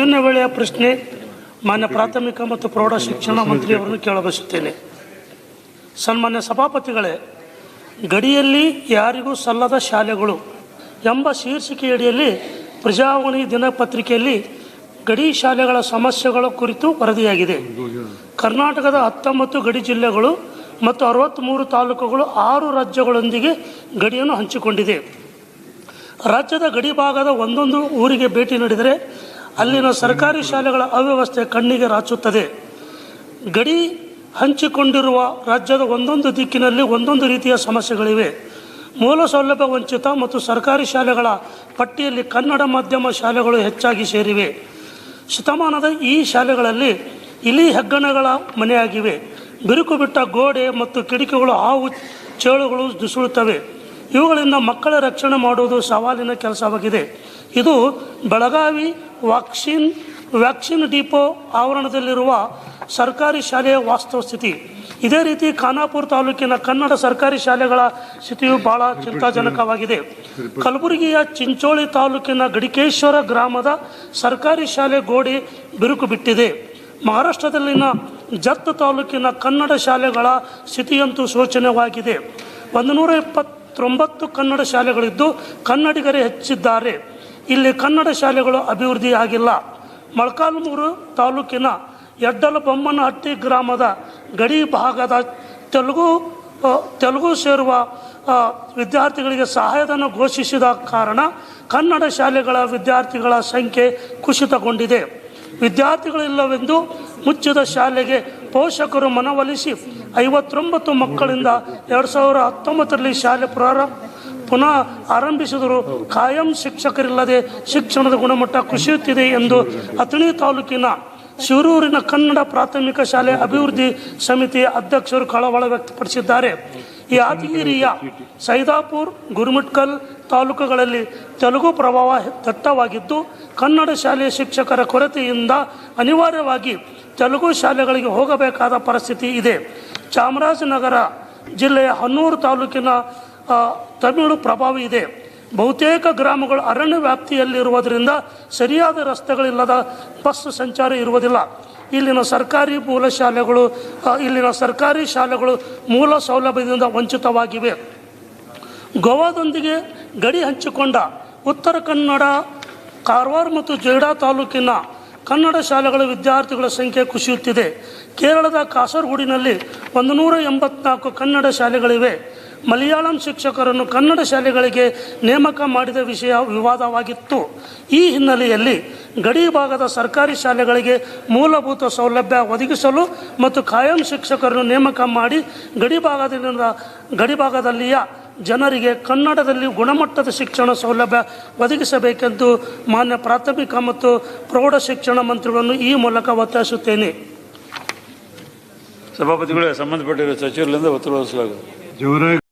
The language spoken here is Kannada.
ಶೂನ್ಯ ವೇಳೆಯ ಪ್ರಶ್ನೆ ಮಾನ್ಯ ಪ್ರಾಥಮಿಕ ಮತ್ತು ಪ್ರೌಢ ಶಿಕ್ಷಣ ಮಂತ್ರಿಯವರನ್ನು ಕೇಳಬಯಸುತ್ತೇನೆ. ಸನ್ಮಾನ್ಯ ಸಭಾಪತಿಗಳೇ, ಗಡಿಯಲ್ಲಿ ಯಾರಿಗೂ ಸಲ್ಲದ ಶಾಲೆಗಳು ಎಂಬ ಶೀರ್ಷಿಕೆಯಡಿಯಲ್ಲಿ ಪ್ರಜಾವಾಣಿ ದಿನಪತ್ರಿಕೆಯಲ್ಲಿ ಗಡಿ ಶಾಲೆಗಳ ಸಮಸ್ಯೆಗಳ ಕುರಿತು ವರದಿಯಾಗಿದೆ. ಕರ್ನಾಟಕದ ಹತ್ತೊಂಬತ್ತು ಗಡಿ ಜಿಲ್ಲೆಗಳು ಮತ್ತು ಅರವತ್ತ್ಮೂರು ತಾಲೂಕುಗಳು ಆರು ರಾಜ್ಯಗಳೊಂದಿಗೆ ಗಡಿಯನ್ನು ಹಂಚಿಕೊಂಡಿದೆ. ರಾಜ್ಯದ ಗಡಿ ಭಾಗದ ಒಂದೊಂದು ಊರಿಗೆ ಭೇಟಿ ನೀಡಿದರೆ ಅಲ್ಲಿನ ಸರ್ಕಾರಿ ಶಾಲೆಗಳ ಅವ್ಯವಸ್ಥೆ ಕಣ್ಣಿಗೆ ರಾಚುತ್ತದೆ. ಗಡಿ ಹಂಚಿಕೊಂಡಿರುವ ರಾಜ್ಯದ ಒಂದೊಂದು ದಿಕ್ಕಿನಲ್ಲಿ ಒಂದೊಂದು ರೀತಿಯ ಸಮಸ್ಯೆಗಳಿವೆ. ಮೂಲ ಸೌಲಭ್ಯ ವಂಚಿತ ಮತ್ತು ಸರ್ಕಾರಿ ಶಾಲೆಗಳ ಪಟ್ಟಿಯಲ್ಲಿ ಕನ್ನಡ ಮಾಧ್ಯಮ ಶಾಲೆಗಳು ಹೆಚ್ಚಾಗಿ ಸೇರಿವೆ. ಶತಮಾನದ ಈ ಶಾಲೆಗಳಲ್ಲಿ ಇಲಿ ಹೆಗ್ಗಣಗಳ ಮನೆಯಾಗಿವೆ. ಬಿರುಕು ಬಿಟ್ಟ ಗೋಡೆ ಮತ್ತು ಕಿಟಕಿಗಳು ಹಾವು ಚೇಳುಗಳು ದುಸುಳುತ್ತವೆ. ಇವುಗಳಿಂದ ಮಕ್ಕಳ ರಕ್ಷಣೆ ಮಾಡುವುದು ಸವಾಲಿನ ಕೆಲಸವಾಗಿದೆ. ಇದು ಬೆಳಗಾವಿ ವಾಕ್ಸಿನ್ ವ್ಯಾಕ್ಸಿನ್ ಡಿಪೋ ಆವರಣದಲ್ಲಿರುವ ಸರ್ಕಾರಿ ಶಾಲೆಯ ವಾಸ್ತವ ಸ್ಥಿತಿ. ಇದೇ ರೀತಿ ಖಾನಾಪುರ ತಾಲೂಕಿನ ಕನ್ನಡ ಸರ್ಕಾರಿ ಶಾಲೆಗಳ ಸ್ಥಿತಿಯು ಬಹಳ ಚಿಂತಾಜನಕವಾಗಿದೆ. ಕಲಬುರಗಿಯ ಚಿಂಚೋಳಿ ತಾಲೂಕಿನ ಗಡಿಕೇಶ್ವರ ಗ್ರಾಮದ ಸರ್ಕಾರಿ ಶಾಲೆ ಗೋಡೆ ಬಿರುಕು ಬಿಟ್ಟಿದೆ. ಮಹಾರಾಷ್ಟ್ರದಲ್ಲಿನ ಜತ್ ತಾಲೂಕಿನ ಕನ್ನಡ ಶಾಲೆಗಳ ಸ್ಥಿತಿಯಂತೂ ಶೋಚನೀಯವಾಗಿದೆ. ಒಂದು ನೂರ ಇಪ್ಪತ್ತೊಂಬತ್ತು ಕನ್ನಡ ಶಾಲೆಗಳಿದ್ದು ಕನ್ನಡಿಗರೇ ಹೆಚ್ಚಿದ್ದಾರೆ. ಇಲ್ಲಿ ಕನ್ನಡ ಶಾಲೆಗಳು ಅಭಿವೃದ್ಧಿಯಾಗಿಲ್ಲ ಮೊಳಕಾಲ್ಮೂರು ತಾಲೂಕಿನ ಯಡ್ಡಲಬೊಮ್ಮನಹಟ್ಟಿ ಗ್ರಾಮದ ಗಡಿ ಭಾಗದ ತೆಲುಗು ತೆಲುಗು ಸೇರುವ ವಿದ್ಯಾರ್ಥಿಗಳಿಗೆ ಸಹಾಯಧನ ಘೋಷಿಸಿದ ಕಾರಣ ಕನ್ನಡ ಶಾಲೆಗಳ ವಿದ್ಯಾರ್ಥಿಗಳ ಸಂಖ್ಯೆ ಕುಸಿತಗೊಂಡಿದೆ. ವಿದ್ಯಾರ್ಥಿಗಳಿಲ್ಲವೆಂದು ಮುಚ್ಚಿದ ಶಾಲೆಗೆ ಪೋಷಕರು ಮನವೊಲಿಸಿ ಐವತ್ತೊಂಬತ್ತು ಮಕ್ಕಳಿಂದ ಎರಡು ಸಾವಿರ ಹತ್ತೊಂಬತ್ತರಲ್ಲಿ ಶಾಲೆ ಪ್ರಾರಂಭ ಪುನಃ ಆರಂಭಿಸಿದರು ಕಾಯಂ ಶಿಕ್ಷಕರಿಲ್ಲದೆ ಶಿಕ್ಷಣದ ಗುಣಮಟ್ಟ ಕುಸಿಯುತ್ತಿದೆ ಎಂದು ಅಥಣಿ ತಾಲೂಕಿನ ಶಿರೂರಿನ ಕನ್ನಡ ಪ್ರಾಥಮಿಕ ಶಾಲೆ ಅಭಿವೃದ್ಧಿ ಸಮಿತಿಯ ಅಧ್ಯಕ್ಷರು ಕಳವಳ ವ್ಯಕ್ತಪಡಿಸಿದ್ದಾರೆ. ಯಾದಗಿರಿಯ ಸೈದಾಪುರ್, ಗುರುಮಿಟ್ಕಲ್ ತಾಲೂಕುಗಳಲ್ಲಿ ತೆಲುಗು ಪ್ರಭಾವ ದಟ್ಟವಾಗಿದ್ದು, ಕನ್ನಡ ಶಾಲೆಯ ಶಿಕ್ಷಕರ ಕೊರತೆಯಿಂದ ಅನಿವಾರ್ಯವಾಗಿ ತೆಲುಗು ಶಾಲೆಗಳಿಗೆ ಹೋಗಬೇಕಾದ ಪರಿಸ್ಥಿತಿ ಇದೆ. ಚಾಮರಾಜನಗರ ಜಿಲ್ಲೆಯ ಹನ್ನೂರು ತಾಲೂಕಿನ ತಮಿಳು ಪ್ರಭಾವ ಇದೆ. ಬಹುತೇಕ ಗ್ರಾಮಗಳು ಅರಣ್ಯ ವ್ಯಾಪ್ತಿಯಲ್ಲಿರುವುದರಿಂದ ಸರಿಯಾದ ರಸ್ತೆಗಳಿಲ್ಲದ ಬಸ್ ಸಂಚಾರ ಇರುವುದಿಲ್ಲ. ಇಲ್ಲಿನ ಸರ್ಕಾರಿ ಮೂಲ ಶಾಲೆಗಳು ಇಲ್ಲಿನ ಸರ್ಕಾರಿ ಶಾಲೆಗಳು ಮೂಲ ಸೌಲಭ್ಯದಿಂದ ವಂಚಿತವಾಗಿವೆ. ಗೋವಾದೊಂದಿಗೆ ಗಡಿ ಹಂಚಿಕೊಂಡ ಉತ್ತರ ಕನ್ನಡ, ಕಾರವಾರ ಮತ್ತು ಜೇಡಾ ತಾಲೂಕಿನ ಕನ್ನಡ ಶಾಲೆಗಳ ವಿದ್ಯಾರ್ಥಿಗಳ ಸಂಖ್ಯೆ ಕುಸಿಯುತ್ತಿದೆ. ಕೇರಳದ ಕಾಸರಗೋಡಿನಲ್ಲಿ ಒಂದು ನೂರ ಎಂಬತ್ನಾಲ್ಕು ಕನ್ನಡ ಶಾಲೆಗಳಿವೆ. ಮಲಯಾಳಂ ಶಿಕ್ಷಕರನ್ನು ಕನ್ನಡ ಶಾಲೆಗಳಿಗೆ ನೇಮಕ ಮಾಡಿದ ವಿಷಯ ವಿವಾದವಾಗಿತ್ತು. ಈ ಹಿನ್ನೆಲೆಯಲ್ಲಿ ಗಡಿ ಭಾಗದ ಸರ್ಕಾರಿ ಶಾಲೆಗಳಿಗೆ ಮೂಲಭೂತ ಸೌಲಭ್ಯ ಒದಗಿಸಲು ಮತ್ತು ಕಾಯಂ ಶಿಕ್ಷಕರನ್ನು ನೇಮಕ ಮಾಡಿ ಗಡಿ ಭಾಗದಿಂದ ಗಡಿ ಭಾಗದಲ್ಲಿಯ ಜನರಿಗೆ ಕನ್ನಡದಲ್ಲಿ ಗುಣಮಟ್ಟದ ಶಿಕ್ಷಣ ಸೌಲಭ್ಯ ಒದಗಿಸಬೇಕೆಂದು ಮಾನ್ಯ ಪ್ರಾಥಮಿಕ ಮತ್ತು ಪ್ರೌಢ ಶಿಕ್ಷಣ ಮಂತ್ರಿಗಳನ್ನು ಈ ಮೂಲಕ ಒತ್ತಾಯಿಸುತ್ತೇನೆ. ಸಭಾಪತಿಗಳೇ ಸಂಬಂಧಪಟ್ಟಿರುವ ಸಚಿವರಿಂದ ಒತ್ತಡ